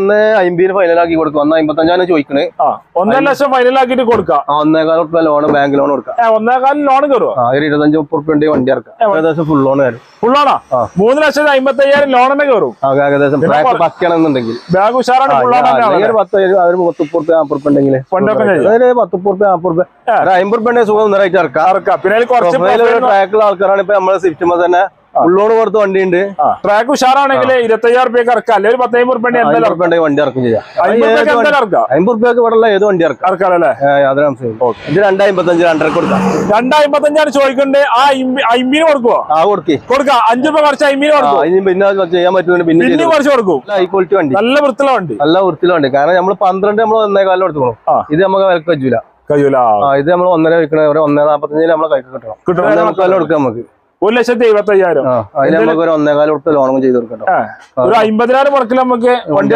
ഒന്ന് അമ്പതിന് ഫൈനലാക്കി കൊടുക്കും. ഒന്ന് അമ്പത്തഞ്ചാണ് ചോദിക്കണേ. ആ ഒന്നര ലക്ഷം ഫൈനലാക്കിട്ട് കൊടുക്കാം. ഒന്നേകാൽ ഉറുപ്പ ലോണ് ബാങ്ക് ലോൺ കൊടുക്കാം. ഒന്നേകാൽ ലോൺ കയറുമോ ആ ഒരു ഇരുപത്തഞ്ച് മുപ്പത് ഉറുപ്പ ഉണ്ട് വണ്ടി ഇറക്കാം. ഏകദേശം ഫുൾ ലോൺ കയറും ഫുൾ ലോണാ മൂന്ന് ലക്ഷത്തി അമ്പത്തി അയ്യായിരം ലോൺ തന്നെ കയറും ഏകദേശം പക്കണമെന്നുണ്ടെങ്കിൽ ബാഗ് ഉഷാറാണ് ഫുൾ ലോൺ പത്ത് ഒരു നാപ്പത് ഉറുപ്പ ഉണ്ടെങ്കിൽ കൊണ്ടൊക്കെ ചെയ്യാം. അതായത് പത്ത് ഉറുപ്പ നാപ്പത് ഉറുപ്പ ഒരു അമ്പത് ഉറുപ്പ ഉണ്ടെങ്കിൽ സുഖം ഒന്നരായിട്ട് ഇറക്കാം. പിന്നെ കുറച്ച് ആൾക്കാരാണ് ഇപ്പൊ നമ്മുടെ സ്വിഫ്റ്റുമ്പോ തന്നെ ഫുൾ പുറത്ത് വണ്ടിയുണ്ട്. വണ്ടി ഉണ്ട് ട്രാക്ക് ഉഷാറാണെങ്കിൽ ഇരുപത്തയ്യായിരം റുപ്യക്ക് ഇറക്കാം. അല്ലെങ്കിൽ ഒരു പത്തയ്യായിരം റുപ്യ ഉണ്ടെങ്കിൽ വണ്ടി ഇറക്കും ചെയ്യാം. അമ്പത് റുപ്യക്ക് ഇവിടെ ഉള്ള ഏത് വണ്ടി ഇറക്കാം? ഇറക്കാം അല്ലേ? ഇത് രണ്ടേ അമ്പത്തഞ്ച് രണ്ടര കൊടുക്കാം. രണ്ടായിരത്തഞ്ചാണ് അമ്പത്തഞ്ചാണ് ചോദിക്കണ്ടേ? ആ അമ്പിന് കൊടുക്കുവോ? ആ കൊടുക്കി. കൊടുക്കാം. അഞ്ചു രൂപ കുറച്ച് അമ്പിന് ആ കൊടുക്കും ഇനി പിന്നെ ചെയ്യാൻ പറ്റുന്നുണ്ട് പിന്നെ കുറച്ച് കൊടുക്കും. ഹൈ ക്വാളിറ്റി വണ്ടി. നല്ല വൃത്തിയുള്ള വണ്ടി. നല്ല വൃത്തിയുള്ള വണ്ടി. കാരണം നമ്മൾ പന്ത്രണ്ട് നമ്മൾ ഒന്നേ കാലം എടുത്തോളൂ. ഇത് നമുക്ക് വിലക്ക് കഴിയൂല. കഴിയൂല. ആ ഇത് നമ്മൾ ഒന്നര കഴിക്കണ ഒന്നേ നാപ്പത്തഞ്ചിൽ നമ്മളെ കൈക്ക് കിട്ടണം. കിട്ടണം. നമുക്ക് വില കൊടുക്കാം നമുക്ക്. ഒരു ലക്ഷത്തി എഴുപത്തി അയ്യായിരം ഒരു ഒന്നേ കാലം ലോണും ചെയ്ത് കൊടുക്കട്ടോ. ഒരു അമ്പതിനായിരം മുടക്കിൽ നമുക്ക് വണ്ടി.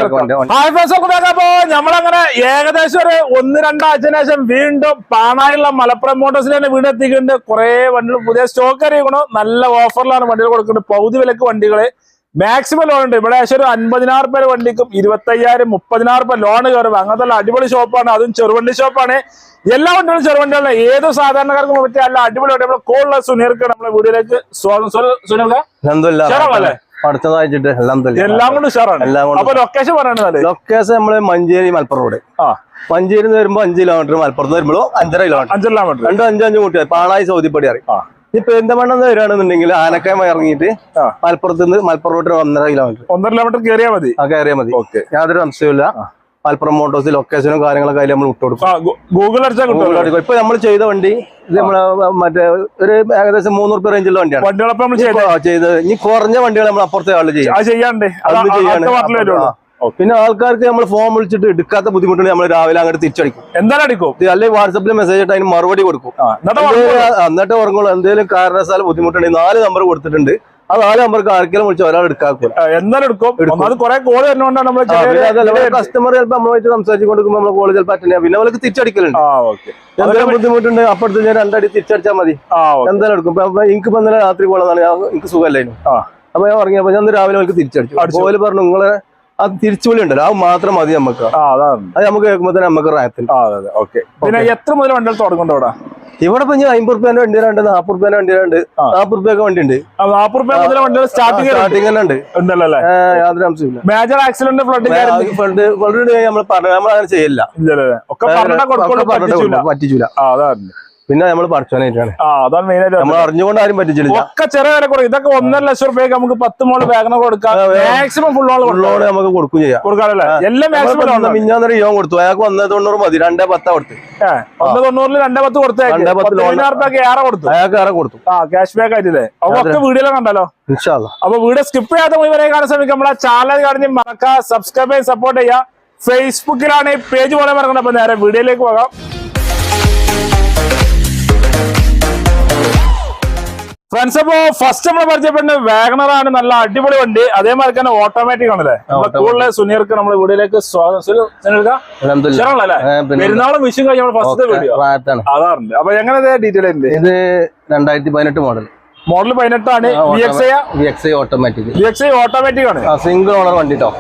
അപ്പോ. നമ്മളങ്ങനെ ഏകദേശം ഒരു ഒന്ന് രണ്ടാഴ്ചന് ശേഷം വീണ്ടും പാണായുള്ള മലപ്പുറം മോട്ടോഴ്സിൽ തന്നെ വീണ്ടും എത്തിക്കുന്നുണ്ട് കുറെ വണ്ടികൾ പുതിയ സ്റ്റോക്ക് അറിയിക്കണം. നല്ല ഓഫറിലാണ് വണ്ടികൾ കൊടുക്കുന്നത്. പൗതി വിലക്ക് വണ്ടികൾ മാക്സിമം ലോൺ ഉണ്ട്. ഇവിടെ ഏകദേശം ഒരു അൻപതിനായിരം രൂപ വണ്ടിക്കും ഇരുപത്തയ്യായിരം മുപ്പതിനായിരം രൂപ ലോൺ കയറും അങ്ങനത്തെ അടിപൊളി ഷോപ്പാണ് അതും ചെറുവണ്ടി ഷോപ്പാണ് എല്ലാ വണ്ടികളും ചെറുവണ്ടികളാണ് ഏത് സാധാരണക്കാർക്കും പറ്റിയ അല്ല അടിപൊളി നമ്മളെ കോളുള്ള സുനീർക്ക് നമ്മുടെ വീഡിയോയിലേക്ക് സ്വാഗതം. സുനീർക്കല്ലേ. എല്ലാം കൊണ്ട് ഉഷാറാണ് എല്ലാം അപ്പൊ ലൊക്കേഷൻ ലൊക്കേഷൻ നമ്മൾ മഞ്ചേരി മലപ്പുറം റോഡ് മഞ്ചേരി വരുമ്പോ അഞ്ച് കിലോമീറ്റർ മലപ്പുറത്ത് വരുമ്പോ അഞ്ചര കിലോമീറ്റർ അഞ്ച് കിലോമീറ്റർ രണ്ടും അഞ്ചു അഞ്ചു കൂട്ടിയാൽ പാണായി സൗദിപ്പടി അറിയാം. ഈ പെരിന്തമണ്ണ വരികയാണെന്നുണ്ടെങ്കിൽ ആനക്കയം ഇറങ്ങിയിട്ട്. മലപ്പുറത്ത് നിന്ന് മലപ്പുറം റോഡ് ഒന്നര കിലോമീറ്റർ ഒന്നര കിലോമീറ്റർ കയറിയാ മതി. ആ കയറിയാൽ മതി. ഓക്കെ യാതൊരു സംശയമില്ല മലപ്പുറം മോട്ടോഴ്സ് ലൊക്കേഷനും കാര്യങ്ങളൊക്കെ അതിൽ നമ്മൾ വിട്ടുകൊടുക്കും. ആ ഗൂഗിൾ അടിച്ചാൽ ഇപ്പൊ നമ്മൾ ചെയ്ത വണ്ടി ഇത് നമ്മളെ മറ്റേ ഒരു ഏകദേശം മൂന്ന് റുപ്യ റേഞ്ചുള്ള വണ്ടിയാണ്. ചെയ്ത്? ഇനി കുറഞ്ഞ വണ്ടികൾ നമ്മൾ അപ്പുറത്തെ ആൾ ചെയ്യും. പിന്നെ ആൾക്കാർക്ക് നമ്മൾ ഫോം വിളിച്ചിട്ട് എടുക്കാത്ത ബുദ്ധിമുട്ടുണ്ട് നമ്മൾ രാവിലെ അങ്ങോട്ട് തിരിച്ചടിക്കും. എന്തായാലും അടിക്കും. അല്ലെങ്കിൽ വാട്സപ്പിൽ മെസ്സേജ് ഇട്ട് അതിന് മറുപടി കൊടുക്കും. എന്നിട്ട് ഉറങ്ങുള്ളൂ. എന്തെങ്കിലും കാരണവശാൽ ബുദ്ധിമുട്ടുണ്ടെങ്കിൽ നാല് നമ്പർ കൊടുത്തിട്ടുണ്ട്. ആ നാല് നമ്പർക്ക് ആർക്കെങ്കിലും വിളിച്ചു ഒരാൾ എടുക്കാക്കൂല. എന്നാലും എടുക്കും. അത് കുറെ കോൾ വരുന്നോണ്ടാണ് നമ്മൾ കസ്റ്റമർ ചിലപ്പോൾ നമ്മളുമായിട്ട് സംസാരിച്ചു കൊടുക്കുമ്പോൾ നമ്മൾ കോളേജ് ചിലപ്പോൾ അറ്റൻഡ് ചെയ്യാം. പിന്നെ അവർക്ക് തിരിച്ചടിക്കലുണ്ട്. എന്തെങ്കിലും ബുദ്ധിമുട്ടുണ്ട് അപ്പുറത്ത് ഞാൻ രണ്ടടി തിരിച്ചടിച്ചാൽ മതി. എന്തായാലും എടുക്കും. എനിക്ക് ഇപ്പൊ ഇന്നലെ രാത്രി ഞാൻ എനിക്ക് സുഖമല്ലായിരുന്നു. അപ്പൊ ഞാൻ പറഞ്ഞപ്പോ ഞാൻ രാവിലെ അവർക്ക് തിരിച്ചടിച്ചു. അപ്പോൾ പറഞ്ഞു നിങ്ങളെ ആ തിരിച്ചുവിളി ഉണ്ടല്ലോ അത് മാത്രം മതി നമുക്ക് അത് നമുക്ക് കേൾക്കുമ്പോ തന്നെ നമുക്ക് റായത്തിൽ ഓക്കെ. പിന്നെ എത്ര മുതൽ വണ്ടികൾ തുടങ്ങുന്നുണ്ട് ഇവിടെ ഇവിടെ ഇപ്പൊ അമ്പത് റുപ്യേന്റെ വണ്ടി ഉണ്ട് നാപ്പത് റുപ്യേന്റെ വണ്ടി ഉണ്ട് ആ. നാപ്പത് റുപ്യൊക്കെ വണ്ടി ഉണ്ട് നാപ്പത് റുപ്യ മുതൽ വണ്ടികൾ സ്റ്റാർട്ടിംഗ് സ്റ്റാർട്ടിങ് തന്നെ ഉണ്ട്. ഉണ്ടല്ലോ യാതൊരു അംശമില്ല major accident flood flood fund നമ്മൾ പറഞ്ഞു നമ്മൾ അങ്ങനെ ചെയ്യില്ല പറ്റിച്ചില്ല പിന്നെ നമ്മൾ പഠിച്ചോനായിട്ടാണ് ആ അതാണ് മെയിൻ ആയിട്ട് നമ്മൾ അറിഞ്ഞുകൊണ്ട് ആരും പറ്റിച്ചില്ല. ഒക്കെ ചെറിയ വില കുറയും. ഇതൊക്കെ ഒന്നര ലക്ഷം രൂപയ്ക്ക് നമുക്ക് പത്ത് മോൾ വാഗന കൊടുക്കാം. മാക്സിമം ഫുൾ ഓൾ നമുക്ക് കൊടുക്കും ചെയ്യാം. കൊടുക്കാറില്ല? എല്ലാം മാക്സിമം മിഞ്ഞാന്നൊരു യോഗം കൊടുത്തു. അയാൾക്ക് ഒന്നേ തൊണ്ണൂറ് മതി. രണ്ടേ പത്താ കൊടുത്തു ഒന്ന് തൊണ്ണൂറിൽ രണ്ടേ പത്ത് കൊടുത്തു രണ്ടേ പത്ത്. പതിനായിരം ഏറെ കൊടുത്തു. അയാൾക്ക് ഏറെ കൊടുത്തു. ആ ക്യാഷ് ബാക്ക് ആയിട്ടില്ലേ? അപ്പൊ ഒക്കെ വീഡിയോ കണ്ടല്ലോ? അപ്പൊ വീഡിയോ സ്കിപ്പ് ചെയ്യാത്ത മുഴുവനെ കാണാൻ ശ്രമിക്കും നമ്മളെ ചാനൽ കാണിച്ച് മറക്കുക സബ്സ്ക്രൈബ് ചെയ്ത് സപ്പോർട്ട് ചെയ്യുക. ഫേസ്ബുക്കിലാണ് ഈ പേജ് പോലെ മറക്കുന്നത് അപ്പൊ നേരെ വീഡിയോയിലേക്ക് പോകാം. ഫ്രണ്ട്സ് അപ്പോ ഫസ്റ്റ് നമ്മൾ പരിചയപ്പെടുന്നത് വാഗണർ ആണ്. നല്ല അടിപൊളി വണ്ടി. അതേമാതിരി തന്നെ ഓട്ടോമാറ്റിക് ആണല്ലേ? നമ്മുടെ കൂടുതൽ സുനീർക്ക് നമ്മുടെ വീടിലേക്ക് സ്വാഗതം. പെരുന്നാളും വിഷും കഴിഞ്ഞ ഫസ്റ്റ് വീഡിയോ അതാറുണ്ട്. അപ്പൊ എങ്ങനെ ഡീറ്റെയിൽ ഇത് രണ്ടായിരത്തി പതിനെട്ട് മോഡൽ മോഡൽ പതിനെട്ടാണ് ഓട്ടോമാറ്റിക് ഓട്ടോമാറ്റിക് ആണ്. സിംഗിൾ ഓണർ വണ്ടി കേട്ടോ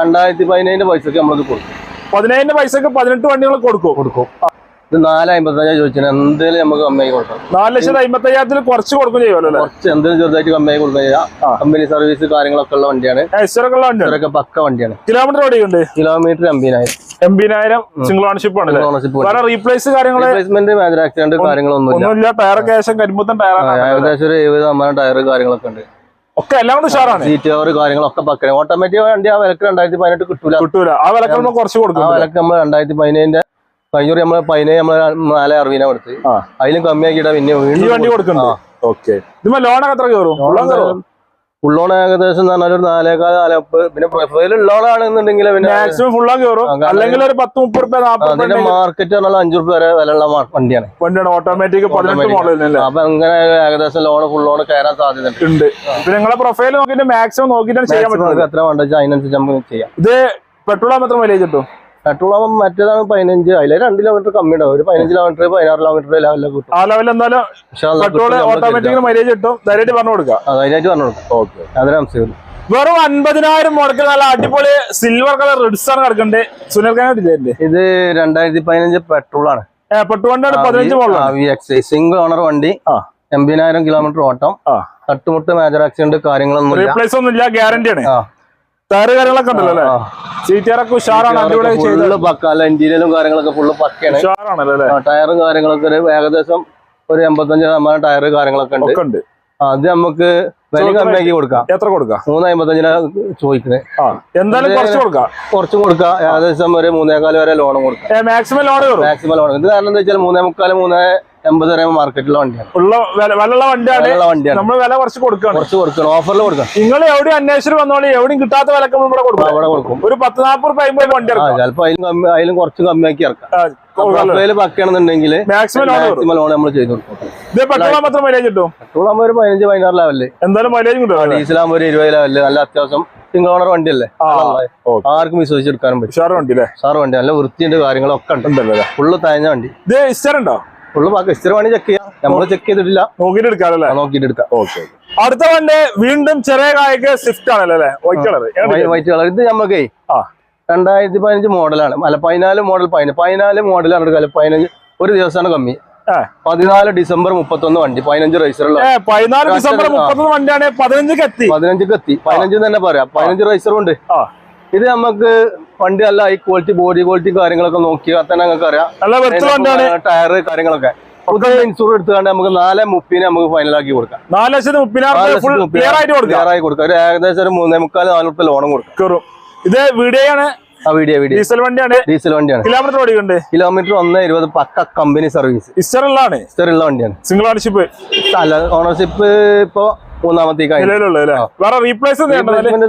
രണ്ടായിരത്തി പതിനേഴിന്റെ പൈസക്ക് നമ്മളത് കൊടുക്കും. പതിനേഴിന്റെ പൈസക്ക് പതിനെട്ട് വണ്ടികൾ കൊടുക്കും. കൊടുക്കും. ഇത് നാല് അമ്പത്തഞ്ചാ ചോദിച്ചാൽ എന്തെങ്കിലും നമുക്ക് കമ്മിയായി കൊടുക്കാം. നാല് ലക്ഷത്തി അമ്പത്തി അയ്യായിരത്തിൽ കുറച്ച് കൊടുക്കും ചെയ്യുമല്ലോ കുറച്ച് എന്തെങ്കിലും ചെറുതായിട്ട് കമ്മിയായി കൊടുക്കാൻ ചെയ്യാം. കമ്പനി സർവീസ് കാര്യങ്ങളൊക്കെ ഉള്ള വണ്ടിയാണ്. ഒക്കെ പക്ക വണ്ടിയാണ്. കിലോമീറ്റർ ഓടിയുണ്ട് കിലോമീറ്റർ എമ്പതിനായിരം എൺപതിനായിരം സിംഗിൾ ഓണർഷിപ്പ് ആണ് ഓണർഷിപ്പ് റീപ്ലേസ് കാര്യങ്ങൾ റീപ്ലേസ്മെന്റ് മേജർ ആക്സിഡന്റ് ഒന്നുമില്ല. ടയറൊക്കെ ശേഷം കരിമ്പത്തൻ ടയറാണ് ഏകദേശം ഒരു എഴുപത് അമ്പത് ടയർ കാര്യങ്ങളൊക്കെ ഉണ്ട്. ഒക്കെ എല്ലാം കൊണ്ട് ഉഷാറാണ്. സീറ്റ് കവർ കാര്യങ്ങളൊക്കെ പക്കനെ ഓട്ടോമാറ്റിക് വണ്ടി ആ വിലക്ക് രണ്ടായിരത്തി പതിനെട്ട് കിട്ടൂല. കിട്ടൂല. ആ വിലക്ക് നമ്മൾ കുറച്ച് കൊടുക്കും ആ വിലക്ക് നമ്മൾ രണ്ടായിരത്തി പതിനേഴിന്റെ കഴിഞ്ഞൂറ് നമ്മൾ പതിനേഴ് നമ്മൾ നാല് അറുപതിനാ കൊടുത്ത്. അതിലും കമ്മിയാക്കിയിട്ടാ പിന്നെ വീണ്ടും വണ്ടി കൊടുക്കണ്ട ഓക്കെ. ലോണൊക്കെ എത്ര കയറും? ഫുൾ കയറും? ഫുള്ളോൺ ഏകദേശം എന്ന് പറഞ്ഞാൽ ഒരു നാലേക്കാൽ നാലപ്പ് പിന്നെ പ്രൊഫൈൽ ഉള്ളോളാണെന്നുണ്ടെങ്കിൽ പിന്നെ മാക്സിമം ഫുൾ ആ, കാരണം അല്ലെങ്കിൽ ഒരു പത്ത് മുപ്പത് രൂപ അതിന്റെ മാർക്കറ്റ് പറഞ്ഞാൽ അഞ്ചു റുപ്യ വരെ വിലയുള്ള വണ്ടിയാണ്. വണ്ടിയാണ്. ഓട്ടോമാറ്റിക് പതിനെട്ട്. മോഡലിനല്ലേ അപ്പൊ അങ്ങനെ ഏകദേശം ലോൺ ഫുൾ ലോൺ കയറാൻ സാധ്യത ഉണ്ട്. പിന്നെ നിങ്ങളെ പ്രൊഫൈൽ നോക്കിയിട്ട് മാക്സിമം നോക്കിയിട്ടാണ് ചെയ്യാൻ പറ്റും പറ്റുന്നത്. എത്ര വേണ്ട അതിനനുസരിച്ച് നമുക്ക് ചെയ്യാം. ഇത് പെട്രോൾ മാത്രം എത്ര മൈലേജ് ആകുമ്പോൾ മറ്റേതാണ് പതിനഞ്ച്. അതിലെ രണ്ട് കിലോമീറ്റർ കമ്മി ഉണ്ടാവും ഒരു പതിനഞ്ച് കിലോമീറ്റർ പതിനാറ് കിലോമീറ്റർ ലെവലിൽ കിട്ടും. ആ ലെവലിൽ എന്തായാലും പെട്രോൾ കിട്ടും. നമ്മൾ ഓട്ടോമാറ്റിക് മൈലേജ് കിട്ടും. ധൈര്യമായിട്ട് പറഞ്ഞു കൊടുക്കുക. ധൈര്യമായിട്ട് പറഞ്ഞു കൊടുക്കുക ഓക്കെ. അതൊരു അംശം. വെറും അൻപതിനായിരം മുടക്കിൽ നല്ല അടിപൊളി സിൽവർ കളർ റിഡ്സ് ആണ് കിടക്കണ്ടേ സുനിൽ ഡിസൈന്റെ ഇത് രണ്ടായിരത്തി പതിനഞ്ച് പെട്രോൾ ആണ്. പതിനഞ്ച് സിംഗിൾ ഓണർ വണ്ടി. എൺപതിനായിരം കിലോമീറ്റർ ഓട്ടം. തട്ടുമുട്ട് മേജർ ആക്സിഡന്റ് കാര്യങ്ങളൊന്നും റീപ്ലേസ് ഇല്ല ടയറ് കാര്യങ്ങളൊക്കെ ഉണ്ടല്ലോ അല്ലേ? ആ. ഉഷാറാണ് അടിപൊളി ചെയ്ത് ഫുള്ള് പക്ക അല്ല ഇന്റീരിയലും കാര്യങ്ങളൊക്കെ ഫുള്ള് പക്കയാണ്. ഉഷാറാണല്ലോ അല്ലേ? ടയറും കാര്യങ്ങളൊക്കെ ഒരു ഏകദേശം ഒരു എൺപത്തഞ്ച് ശതമാനം ടയർ കാര്യങ്ങളൊക്കെ ഉണ്ട്. അത് നമുക്ക് വില കമ്മിയാക്കി കൊടുക്കാം. എത്ര കൊടുക്കാം? മൂന്ന് അമ്പത്തഞ്ചിനാ ചോദിക്കുന്നത് എന്തായാലും കുറച്ച് കൊടുക്കാം. കുറച്ചും കൊടുക്കാം. ഏകദേശം ഒരു മൂന്നേകാൽ വരെ ലോണും കൊടുക്കാം. മാക്സിമം ലോൺ മാക്സിമം ലോൺ ഇത് കാരണം എന്താ വെച്ചാൽ മൂന്നേ മുക്കാൽ മൂന്ന് എൺപത് വരെ മാർക്കറ്റിലെ വണ്ടിയാണ്. ഉള്ള വില വിലയുള്ള വണ്ടിയാണ്. വിലയുള്ള വണ്ടിയാണ്. നമ്മൾ വില കുറച്ച് കൊടുക്കണം കുറച്ച് കൊടുക്കണം ഓഫറിൽ കൊടുക്കാം നിങ്ങൾ എവിടെയും അന്വേഷിച്ചിട്ട് വന്നോളി. എവിടെയും കിട്ടാത്ത വിലക്ക് നമ്മൾ ഇവിടെ കൊടുക്കാം. അവിടെ കൊടുക്കും. ഒരു പത്ത് നാൽപ്പത് റുപ്യ അമ്പത് വണ്ടി ഇറക്കാം ചിലപ്പോ അതിലും അതിലും കുറച്ച് കമ്മിയാക്കി ഇറക്കാം. പക്കയാണെന്നുണ്ടെങ്കിൽ മാക്സിമം ലോൺ നമ്മൾ ചെയ്ത് കൊടുക്കും. ഇത് പെട്രോൾ മാത്രം മൈലേജ് കിട്ടും? പെട്രോൾ ആകുമ്പോൾ ഒരു പതിനഞ്ച് പതിനാറ് ലെവലിൽ എന്തായാലും മൈലേജ് കിട്ടും അല്ലേ? ഒരു ഇരുപത് ലെവലിൽ നല്ല അത്യാവശ്യം സിംഗിൾ ഓണർ വണ്ടിയല്ലേ. ആർക്കും വിശ്വസിച്ചെടുക്കാനും പറ്റും. ഉഷാറ് വണ്ടി അല്ലേ? വണ്ടി. നല്ല വൃത്തിയുണ്ട് കാര്യങ്ങളൊക്കെ ഉണ്ട്. ഉണ്ടല്ലോ? ഫുള്ള് തയഞ്ഞ വണ്ടി. ഇത് ഇസ്റ്റർ ഉണ്ടോ? ഫുള്ള് ചെക്ക് ചെയ്യാം. നമ്മൾ ചെക്ക് ചെയ്തിട്ടില്ല. എടുക്കാമല്ലേ എടുക്കാം. ഓക്കെ അടുത്ത വണ്ടി വീണ്ടും ചെറിയ കായക്ക് സ്വിഫ്റ്റ് ആണല്ലോ അല്ലേ? വൈറ്റ് കളർ വൈറ്റ് കളർ ഇത് നമുക്ക് രണ്ടായിരത്തി പതിനഞ്ച് മോഡലാണ്. അല്ല പതിനാല് മോഡൽ പതിനഞ്ച് പതിനാല് മോഡലാണ് എടുക്കുക പതിനഞ്ച് ഒരു ദിവസമാണ് കമ്മി. പതിനാല് ഡിസംബർ മുപ്പത്തൊന്ന് വണ്ടി പതിനഞ്ച് റൈസറുള്ള പതിനാല് ഡിസംബർ. മുപ്പത്തൊന്ന് വണ്ടിയാണ് പതിനഞ്ചിക്ക് എത്തി പതിനഞ്ച് കത്തി. പതിനഞ്ച് തന്നെ പറയാം. പതിനഞ്ച് റൈസറും ഉണ്ട്. ഇത് നമുക്ക് വണ്ടി നല്ല ഹൈ ക്വാളിറ്റി ബോഡി ക്വാളിറ്റി കാര്യങ്ങളൊക്കെ നോക്കിയാൽ തന്നെ നമുക്ക് അറിയാം. ടയർ കാര്യങ്ങളൊക്കെ. ഇൻഷുർ എടുത്തുകൊണ്ട് നമുക്ക് നാല് മുപ്പതിന് നമുക്ക് ഫൈനലാക്കി കൊടുക്കാം. നാല് ലക്ഷത്തി മുപ്പതിനായി കൊടുക്കാം. ഒരു ഏകദേശം ഒരു മൂന്നേ മുക്കാൽ നാല് റുപ്യ ലോണും കൊടുക്കാം. ഇത് വീഡിയോ ആണ് വീഡിയോ ഡീസൽ വണ്ടിയാണ്? ഡീസൽ വണ്ടിയാണ്. കിലോമീറ്റർ ഓടിക്കുന്നുണ്ട്. കിലോമീറ്റർ ഒന്ന് ഇരുപത് പക്ക കമ്പനി സർവീസ് ഇസ്റ്റർ ഉള്ളതാണ്. ഉള്ള വണ്ടിയാണ്. സിംഗിൾ ഓണർഷിപ്പ് അല്ല ഓണർഷിപ്പ് ഇപ്പൊ അല്ലേ? വേറെ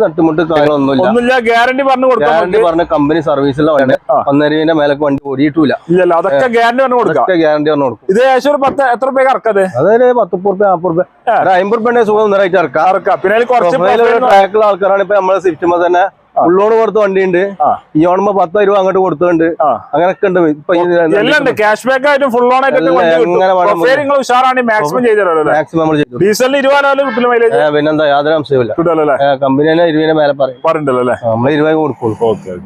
തട്ടുമുട്ട് കാര്യങ്ങളൊന്നുമില്ല. ഗ്യാരണ്ടി പറഞ്ഞു ഗ്യാരണ്ടി പറഞ്ഞ കമ്പനി സർവീസുള്ള വണ്ടി. ആ. ഒന്നരവിന്റെ മേലക്ക് വണ്ടി ഓടിയിട്ടില്ല ഇല്ലല്ല അതൊക്കെ ഗ്യാരണ്ടി പറഞ്ഞു കൊടുക്കാം ഒക്കെ ഗ്യാരണ്ടി പറഞ്ഞു കൊടുക്കും. ഇത് ഏകദേശം ഒരു പത്ത് എത്ര രൂപ ഇറക്കത്? അതായത് പത്ത് റുപ്യ നാപ്പത് റുപ്യ ആ. ഒരു അമ്പത് റുപ്യ സുഖം ഒന്നരായിട്ട് ഇറക്കാം. ഇറക്കാം. പിന്നെ കുറച്ച് ട്രാക്കുള്ള ആൾക്കാരാണ് ഇപ്പൊ നമ്മളെ സ്വിഫ്റ്റുമ്പോ തന്നെ ഉള്ളോട് കൊടുത്ത വണ്ടിയുണ്ട്. ഉണ്ട് ഈ ഓണുമ്പോ പത്തോ ഇരുപത് അങ്ങോട്ട് കൊടുത്തുണ്ട്. അങ്ങനൊക്കെ ഉണ്ട്. ഇപ്പൊ എല്ലാം ക്യാഷ് ബാക്ക് ആയിട്ടും ഫുൾ ഓൺ ആയിട്ടും ഉഷാറാണ്. മാക്സിമം ചെയ്ത് ഡീസലിന് ഇരുപതിനാലും മൈലേജ് പിന്നെന്താ യാതൊരു അംശമില്ല കമ്പനി തന്നെ ഇരുപതിനെ മേലെ പറയും. പറഞ്ഞിട്ടല്ലോ അല്ലേ? നമ്മൾ ഇരുപത് കൊടുക്കുള്ളൂ.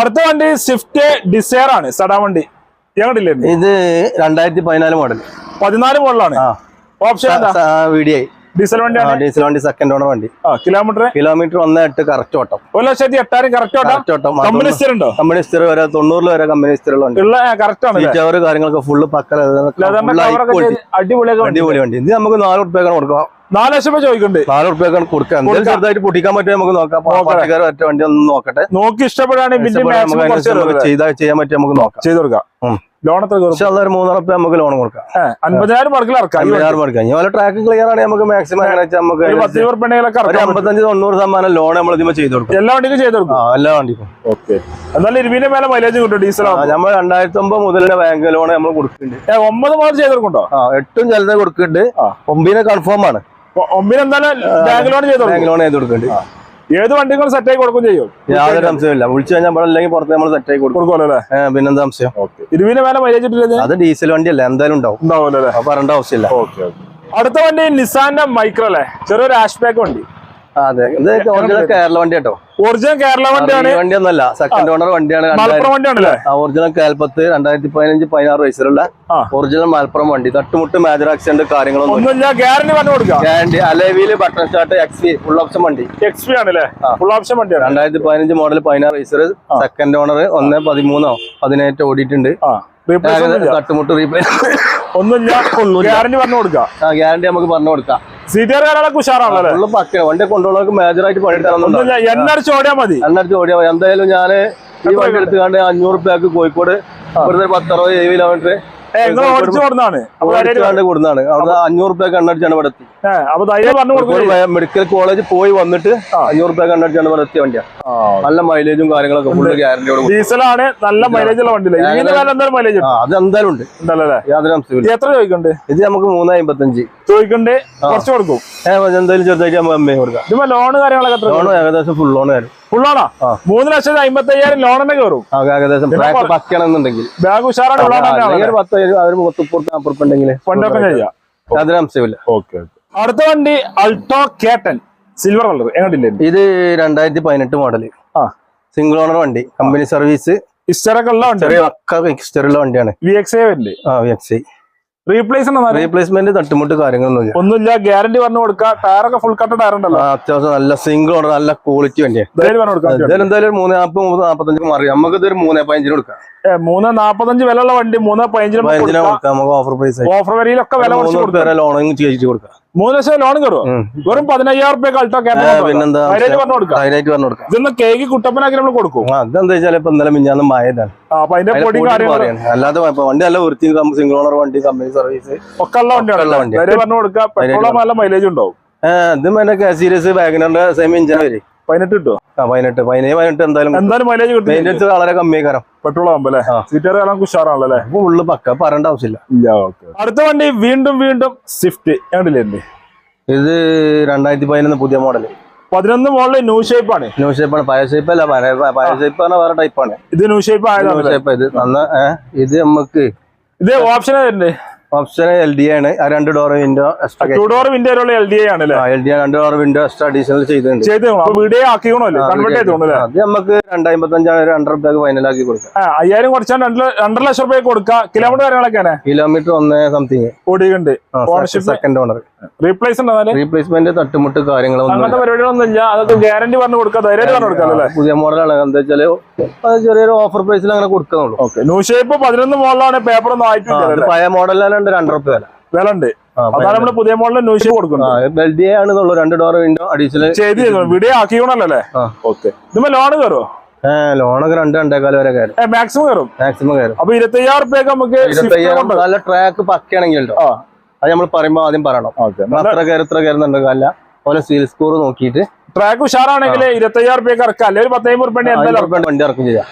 അടുത്ത വണ്ടി സ്വിഫ്റ്റ് ഡിസയർ ആണ്. സടാ വണ്ടി. ഞങ്ങളില്ലേ ഇത് രണ്ടായിരത്തി പതിനാല് മോഡൽ പതിനാല് മോഡലാണ് ഓപ്ഷൻ വീഡിയോ ഡീസൽ വണ്ടിയാണ് ഡീസൽ വണ്ടി സെക്കൻഡ് ഓണർ വണ്ടി. ആ കിലോമീറ്റർ കിലോമീറ്റർ ഒന്ന് എട്ട് കറക്റ്റ് ഓട്ടം. ഒരു ലക്ഷത്തി എട്ടായിരം കറക്റ്റ് ഓട്ടം? കമ്പനി ഉണ്ടോ? കമ്പനി സ്ഥിരം വരെ തൊണ്ണൂറിൽ വരെ കമ്പനി സ്ഥിരമുള്ള വണ്ടി. ഉള്ള കറക്റ്റ് ആണ് സീറ്റ് അവർ കാര്യങ്ങളൊക്കെ ഫുള്ള് പക്കല. വണ്ടി. അടിപൊളി വണ്ടി. ഇത് നമുക്ക് നാല് ഉറുപ്പ്യക്കാണ് കൊടുക്കാം. നാല് ലക്ഷം രൂപ ചോദിക്കുന്നുണ്ട്. നാല് ഉറുപ്പ്യക്കാണ് കൊടുക്കാം. ചെറുതായിട്ട് പൊട്ടിക്കാൻ പറ്റുമോ നമുക്ക് നോക്കാം. പട്ടിക്കാർ ഒറ്റ വണ്ടി ഒന്ന് നോക്കട്ടെ. നോക്കി ഇഷ്ടപ്പെടുകയാണെങ്കിൽ ചെയ്യാൻ പറ്റും നമുക്ക് നോക്കാം. ചെയ്ത് കൊടുക്കാം. ലോൺ എത്ര പക്ഷെ അതൊരു മൂന്നര റുപ്യ നമുക്ക് ലോൺ കൊടുക്കാം. അൻപതിനായിരം മടക്കിൽ ഇറക്കാം. അമ്പതിനായിരം കൊടുക്കാം ഇനി ട്രാക്ക് ക്ലിയർ ആണെങ്കിൽ നമുക്ക് മാക്സിമം നമുക്ക് പത്ത് പെണ്ണുകളൊക്കെ അമ്പത്തഞ്ച് തൊണ്ണൂറ് ശതമാനം ലോൺ നമ്മൾ ഇതിമ ചെയ്ത് കൊടുക്കും. എല്ലാ വണ്ടിക്കും ചെയ്ത് കൊടുക്കും? എല്ലാ വണ്ടിക്കും. ഓക്കെ. എന്നാലും ഇരുപതിന്റെ മേലെ മൈലേജ് കിട്ടും ഡീസൽ നമ്മൾ രണ്ടായിരത്തി ഒമ്പത് മുതലിന്റെ ബാങ്ക് ലോൺ നമ്മൾ കൊടുക്കുന്നുണ്ട്. ഒമ്പത് മാസം ചെയ്ത് കൊടുക്കണ്ടോ ആ എട്ടും ചിലത് കൊടുക്കുന്നുണ്ട്. ഒമ്പതിനെ കൺഫേം ആണ്. ഒമ്പതിനെന്തായാലും ബാങ്ക് ലോൺ ചെയ്ത് ബാങ്ക് ലോൺ ചെയ്ത് കൊടുക്കുന്നുണ്ട്. ഏത് വണ്ടികൾ സെറ്റ് ആയി കൊടുക്കും ചെയ്യും. യാതൊരു സംശയമില്ല വിളിച്ചു കഴിഞ്ഞാൽ ഇവിടെ അല്ലെങ്കിൽ പുറത്ത് നമ്മൾ സെറ്റ് ആയി കൊടുക്കും. കൊടുക്കുമല്ലോ അല്ലേ? പിന്നെന്താ സംശയം? ഇരുവിന് മേലെ മൈലേജ് ഇട്ടില്ല അത് ഡീസൽ വണ്ടിയല്ലേ എന്തായാലും ഉണ്ടാവും. ഉണ്ടാവുമല്ലോ അല്ലേ? പറയേണ്ട ആവശ്യമില്ല. ഓക്കെ അടുത്ത വണ്ടി നിസാന്റെ മൈക്രോ അല്ലേ? ചെറിയൊരു ആഷ് ബാക്ക് വണ്ടി. അതെ. ഇത് ഒറിജിനൽ കേരള വണ്ടി കേട്ടോ ഒറിജിനൽ കേരള വണ്ടിയാണ്. ഈ വണ്ടിയൊന്നല്ല സെക്കൻഡ് ഓണർ വണ്ടിയാണ് മലപ്പുറം വണ്ടിയാണല്ലേ? ഒറിജിനൽ കേൽപ്പത്ത് രണ്ടായിരത്തി പതിനഞ്ച് പതിനാറ് വയസ്സിലുള്ള. ഒറിജിനൽ മലപ്പുറം വണ്ടി. തട്ടുമുട്ട് മേജർ ആക്സിഡന്റ് കാര്യങ്ങളൊന്നും ഗ്യാരണ്ടി പറഞ്ഞു കൊടുക്കാം. Guarantee Alavil button start X full option വണ്ടി. എക്സ് പി ആണല്ലേ? ഫുൾ ഓപ്ഷൻ വണ്ടി രണ്ടായിരത്തി പതിനഞ്ച് മോഡൽ പതിനാറ് വയസ്സിൽ സെക്കൻഡ് ഓണർ ഒന്ന് പതിമൂന്നോ പതിനേറ്റോ ഓടിയിട്ടുണ്ട്. തട്ടുമുട്ട് റീപ്ലേസ് ഒന്നുമില്ല. ഗ്യാരണ്ടി പറഞ്ഞു കൊടുക്കാം. ഗ്യാരണ്ടി നമുക്ക് പറഞ്ഞു കൊടുക്കാം. സീറ്റർ കാര്യങ്ങളൊക്കെ ഉഷാറാണല്ലേ ഫുള്ള് പക്ക. വണ്ടി എണ്ണടിച്ച് ഓടിയാൽ മതി. എന്തായാലും ഞാൻ ഈ വണ്ടി എടുത്തുകൊണ്ട് അഞ്ഞൂറ് റുപ്യക്ക് കോഴിക്കോട് ഇവിടുത്തെ പത്തറോ പത്തറുപത് ഏഴ് കിലോമീറ്റർ അഞ്ഞൂറ് ഇവിടെ എത്തി. പറഞ്ഞു മെഡിക്കൽ കോളേജ് പോയി വന്നിട്ട് അഞ്ഞൂറ് റുപ്യ കണ്ണടിച്ചാണ് ഇവിടെ എത്തിയ വണ്ടിയാ. നല്ല മൈലേജും കാര്യങ്ങളൊക്കെ ഫുള്ള് ഗ്യാരണ്ടിയോട് ഡീസലാണ് നല്ല മൈലേജ് ഉള്ള മേലെ മൈലേജ് അത് എന്തായാലും ഉണ്ട്. എത്ര ചോദിക്കണ്ട് ഇത് നമുക്ക് മൂന്ന് അമ്പത്തഞ്ച് ചോദിക്കണ്ട് കുറച്ച് കൊടുക്കും. എന്തായാലും ചെറുതായിട്ട് കൊടുക്കാം. ഇതുമ്പോ ലോണ് കാര്യങ്ങളൊക്കെ ലോൺ ഏകദേശം ഫുൾ ലോൺ വരും ഫുള്ളാണോ. മൂന്ന് ലക്ഷത്തി അമ്പത്തി അയ്യായിരം ലോൺ തന്നെ കയറും ഏകദേശം പക്കണമെന്നുണ്ടെങ്കിൽ ബാഗ് ഉഷാറാണ് ഓക്കെ. അടുത്ത വണ്ടി അൾട്ടോ കേട്ടൻ സിൽവർ കളർ എങ്ങോട്ടില്ലേ ഇത്? രണ്ടായിരത്തി പതിനെട്ട് മോഡൽ. ആ. സിംഗിൾ ഓണർ വണ്ടി കമ്പനി സർവീസ്. ഇസ്റ്ററൊക്കെ ഉള്ള വക്ക ഹിസ്റ്ററിയുള്ള വണ്ടിയാണ്. വി എക്സ് ഐ വരില്ലേ? ആ വി എക്സ് റീപ്ലേസ് റീപ്ലേസ്മെന്റ് തട്ടുമുട്ട് കാര്യങ്ങളൊന്നും ഒന്നുമില്ല ഗ്യാരണ്ടി പറഞ്ഞു കൊടുക്കാം ടയറൊക്കെ ഫുൾ കട്ട് ടയർ ഉണ്ടല്ലോ. അത്യാവശ്യം നല്ല സിംഗിൾ ഉണ്ട് നല്ല ക്വാളിറ്റി വേണ്ടി എന്തായാലും എന്തായാലും മൂന്ന് നാൽപ്പത് മൂന്ന് നാൽപ്പത്തഞ്ച് മാറി. നമുക്ക് ഇതൊരു മൂന്ന് പതിനഞ്ചിന് കൊടുക്കാം. മൂന്ന് നാപ്പത്തഞ്ച് വില ഉള്ള വണ്ടി മൂന്ന് പതിനഞ്ചിന് പതിനഞ്ചിന് കൊടുക്കാം. നമുക്ക് ഓഫർ പ്രൈസ് ഓഫർ വരിയിലൊക്കെ വില ലോണും ചെയ്തിട്ട് കൊടുക്കാം. മൂന്ന് ലക്ഷം ലോൺ കയറുമോ വെറും പതിനയ്യായിരം റുപ്യ അൾട്ടോ ആ, ക്യാമറ ഇതൊന്ന് കേക്ക് കുട്ടപ്പനാക്കി നമ്മൾ കൊടുക്കും? അതെന്താ വെച്ചാൽ ഇപ്പൊ ഇന്നലെ മിഞ്ഞാന്ന് മായതാണ് അപ്പൊ അതിന്റെ പൊടി. അല്ലാതെ വണ്ടി നല്ല വൃത്തി സിംഗിൾ ഓണർ വണ്ടി കമ്പനി സർവീസ് ഒക്കെ ഉള്ള വണ്ടിയാണ്. പറഞ്ഞു കൊടുക്കുക പെട്രോളും നല്ല മൈലേജ് ഉണ്ടാവും. ഇത് മറ്റേ സീരിയസ് വാഗനറിന്റെ സെയിം ഇഞ്ചിനെ വരും. പതിനെട്ട് കിട്ടുമോ ആ പതിനെട്ട്. പതിനേഴ് പതിനെട്ട് എന്തായാലും എന്തായാലും മൈലേജ് കിട്ടും മെയിന്റെനൻസ് വളരെ കമ്മിയാക്കാരം. പെട്രോൾ ആകുമ്പോ അല്ലേ? ആ. സീറ്റർ കാലം ഉഷാറാണല്ലോ അല്ലേ? അപ്പൊ ഉള്ളു പക്ക. പറയേണ്ട ആവശ്യമില്ല. ഇല്ല ഓക്കെ അടുത്ത വണ്ടി വീണ്ടും വീണ്ടും സ്വിഫ്റ്റ് കണ്ടില്ലേ ഇത്? രണ്ടായിരത്തി പതിനൊന്ന് പുതിയ മോഡൽ പതിനൊന്ന് മോഡൽ ന്യൂ ഷേപ്പ് ആണ്. ന്യൂ ഷേപ്പാണ് പഴയ ഷേപ്പ് അല്ല പഴയ ഷേപ്പ് പറഞ്ഞാൽ വേറെ ടൈപ്പാണ് ഇത് ന്യൂ ഷേപ്പ് ആയതാണ് ഷേപ്പ് ഇത് നന്ന ഇത് നമുക്ക് ഇത് ഓപ്ഷൻ വരുന്നുണ്ട് ഓപ്ഷൻ എൽ ഡി ആണ്. ആ രണ്ട് ഡോർ വിൻഡോ ടു ഡോർ വിൻഡോയിലുള്ള എൽ ഡി ആണ് എൽ ഡി രണ്ട് ഡോർ വിൻഡോ എക്സ്ട്രാ അഡീഷണൽ ചെയ്തിട്ടുണ്ട്. അത് നമുക്ക് രണ്ടായിരത്തഞ്ചാണ് ഹൺഡ്രഡ് റുപ്യക്ക് ഫൈനലാക്കി കൊടുക്കാം. അയ്യായിരം കുറച്ചാൽ രണ്ട് രണ്ടര ലക്ഷം രൂപ കൊടുക്കാം. കിലോമീറ്റർ കാര്യങ്ങളൊക്കെയാണ് കിലോമീറ്റർ ഒന്ന് സംതിങ് ഓടിയുണ്ട് സെക്കൻഡ് ഓണർ റീപ്ലേസ് ഉണ്ടെന്നാൽ റീപ്ലേസ്മെന്റ് തട്ടുമുട്ട് കാര്യങ്ങളൊന്നും അങ്ങനത്തെ പരിപാടികളൊന്നും ഇല്ല അതൊക്കെ ഗ്യാരണ്ടി പറഞ്ഞു കൊടുക്കുക ധൈര്യമായിട്ട് പറഞ്ഞു കൊടുക്കാം പുതിയ മോഡലാണ് എന്താ വെച്ചാൽ അത് ചെറിയൊരു ഓഫർ പ്രൈസിൽ അങ്ങനെ കൊടുക്കുന്നുള്ളൂ. ഓക്കെ ന്യൂ ഷേപ്പ് പതിനൊന്ന് മോഡലാണ് പേപ്പർ ഒന്നും ആയിട്ട് ആയിട്ടില്ല പഴയ മോഡലാണ് രണ്ടര റുപ്യ വില. വില ഉണ്ട്. ആ, അതാണ് നമ്മൾ പുതിയ മോഡലിൽ ന്യൂ ഷേപ്പ് കൊടുക്കുന്നത്. ആണെന്നുള്ളൂ. രണ്ട് ഡോർ വിൻഡോ അഡീഷണൽ ചെയ്ത് വീഡിയോ ആക്കിയോണല്ലേ. ഓക്കെ ഇതുമ്പോ ലോൺ കയറുമോ ലോണൊക്കെ രണ്ട് രണ്ടേക്കാൽ വരെ കയറും മാക്സിമം കയറും മാക്സിമം കയറും അപ്പൊ ഇരുപത്തി അയ്യായിരം റുപ്യൊക്കെ നമുക്ക് നല്ല ട്രാക്ക് പക്കയാണെങ്കിൽ അത് നമ്മൾ പറയുമ്പോ ആദ്യം പറയണം. അത്ര കയറി ഇത്ര കയറുന്നുണ്ടെങ്കിൽ അതുപോലെ സീൽ സ്കോർ നോക്കിയിട്ട്. ട്രാക്ക് ഉഷാറാണെങ്കിൽ ഇരുപത്തി അയ്യായിരം റുപ്യക്ക് ഇറക്കാം. അല്ലെങ്കിൽ ഒരു പത്തയ്യായിരം റുപ്യ വണ്ടി ഇറക്കും ചെയ്യാം.